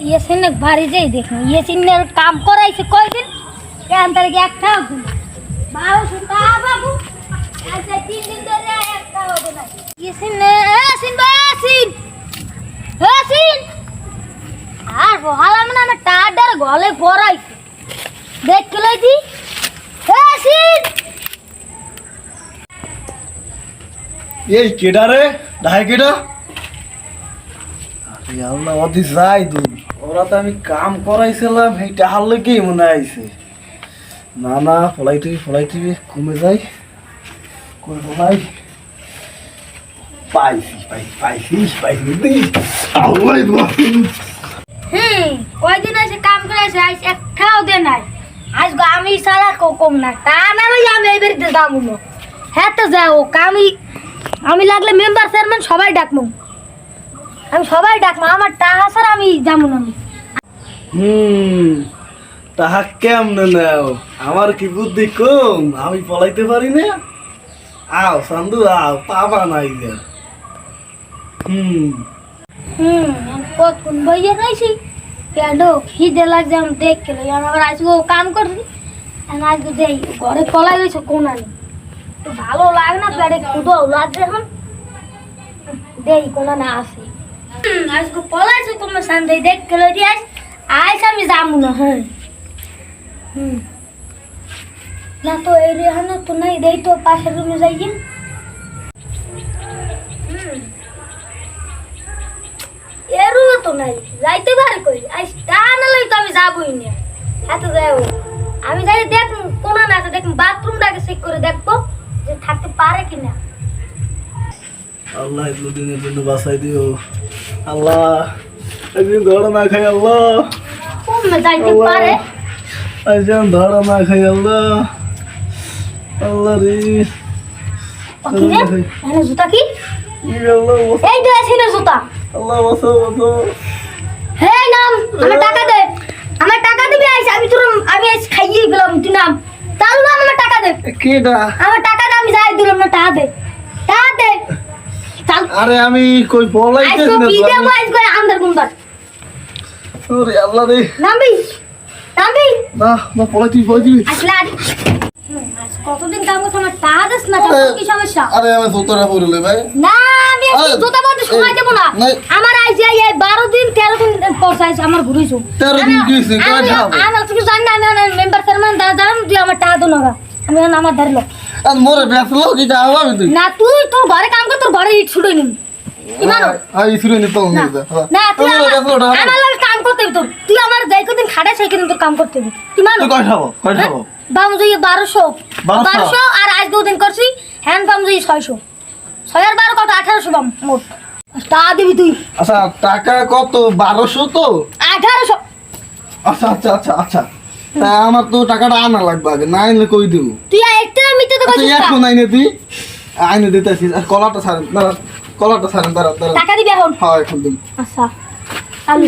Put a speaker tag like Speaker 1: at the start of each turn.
Speaker 1: ইয়ে সিনে ভারী যাই দেখুন ইয়ে সিনের কাম করাইছে কয়দিন কেন তার কি একটা বারোশো টা বাবু আচ্ছা তিন দিন ধরে একটা হবে না ইয়ে সিনে এ সিন বা সিন এ সিন আর বহালাম না আমার টাডার গলে পড়াইছে দেখ কে লইছি এ সিন
Speaker 2: এই কেডা রে ঢাই কেডা আরে আল্লাহ অদি যাই দু ওরা তো আমি কাম করাইছিলাম এইটা হারলে কি মনে আইছে। না না ফলাই তুই ফলাই তুই কমে যাই। কই পাইছি পাইছি পাইছি পাইছি
Speaker 1: হুম, কয়দিন আছে কাম করে আছে আজ একটাও দে নাই। আজ আমি সালা কম না, তা না আমি হ্যাঁ তো যাও আমি আমি লাগলে মেম্বার, চেয়ারম্যান সবাই ডাকমু। আমি সবাই ডাকবো আমার টাকা ছাড়া আমি যাব না। আমি
Speaker 2: হুম তাহা কেমনে নাও? আমার কি বুদ্ধি কম? আমি পলাইতে পারি না? আও সান্দু আও পাবা নাই যে হুম।
Speaker 1: হুম কতক্ষণ বইয়ে রয়েছি কেন খিদে লাগছে আমি দেখতে লই। আমি আবার আজকে কাম করছি। আমি আজকে দেই ঘরে পলাই রয়েছে কোন আনি তো ভালো লাগে না পেটে ক্ষুদো লাগছে এখন। দেই কোন না আসে আজকে পলাইছে তোমার সামনে দেখতে লই দিয়ে আজ আমি যাব না হ্যাঁ। না তো এই রেহানো তো নাই, দেই তো পাশের রুমে যাই এরও তো নাই, যাইতে পারে কই? আজ তা না তো আমি যাবই না। এত যাও আমি যাই দেখ কোন না আছে দেখ বাথরুমটাকে চেক করে দেখব যে থাকতে পারে কিনা।
Speaker 2: আল্লাহ এগুলো দিনের জন্য বাঁচাই দিও। আল্লাহ একদিন ধরা না খাই আল্লাহ। একদিন ধরা না খাই আল্লাহ। আল্লাহ রে।
Speaker 1: কি জুতা কি?
Speaker 2: ই আল্লাহ? বাঁচাও,
Speaker 1: এই তো আছে জুতা।
Speaker 2: আল্লাহ বাঁচাও বাঁচাও।
Speaker 1: হে নাম আমার টাকা দে। আমার টাকা দিবি আইস আমি তোর আমি আইস খাইয়ে গেলাম তুই নাম। তাহলে আমার টাকা দে।
Speaker 2: কেডা
Speaker 1: আমার টাকা দে আমি যাই দিলাম না টাকা দে দে।
Speaker 2: আরে আমি কই পলাইতে
Speaker 1: আইস
Speaker 2: না আমি-
Speaker 1: বয়স করে আন্দার গুন্দার
Speaker 2: ওরে আল্লাহ রে।
Speaker 1: নামবি নামবি।
Speaker 2: না না পলাইতে পলাইতে
Speaker 1: আসলে কতদিন কাম করছে আমার দিস না কি সমস্যা?
Speaker 3: আরে আমি জুতোটা পরলে ভাই।
Speaker 1: না আমি জুতা পরতে সময় দেবো না। আমার আজ এই এই বারো দিন তেরো দিন পরছে আজ আমার ঘুরেছো
Speaker 3: তেরো দিন কি হয়েছে? কয়
Speaker 1: আমি জানি না আমি মেম্বার চেয়ারম্যান দাঁড়া দাঁড়ান তুই আমার টাকা দো না আমি আমার ধরলো
Speaker 3: আর মোরে বেসলো কি যা হবে তুই?
Speaker 1: না তুই তোর ঘরে কাম কর তোর ঘরে ইট ছুটে নিবি কি মানো?
Speaker 3: আই ইসুরে নি তো
Speaker 1: না না তুই আমার লগে কাম করতে হইব তুই আমার যাই কদিন খাড়া সেই কদিন তোর কাম করতে হইব। তুই
Speaker 3: তুই কয় খাব? কয় খাব?
Speaker 1: বাবু যাই বারোশো।
Speaker 3: 1200
Speaker 1: আর আজ দুদিন করছি হ্যান্ড পাম্প যাই ছয়শো। ছয় আর বারো কত? আঠারোশো পাম মোট। টাকা দিবি তুই।
Speaker 3: আচ্ছা টাকা কত? বারোশো তো? আচ্ছা আচ্ছা আচ্ছা আচ্ছা। তা আমার তো টাকাটা আনা লাগবে আগে না আনলে কই দিব?
Speaker 1: তুই একটা মিথ্যে তো কইছিস
Speaker 3: এখন আইনে তুই আইনে দিতেছি আর কলাটা ছাড়েন দাঁড়া কলাটা ছাড়েন দাঁড়া দাঁড়া
Speaker 1: টাকা দিবি এখন?
Speaker 3: হ্যাঁ এখন দিন
Speaker 1: আচ্ছা চালু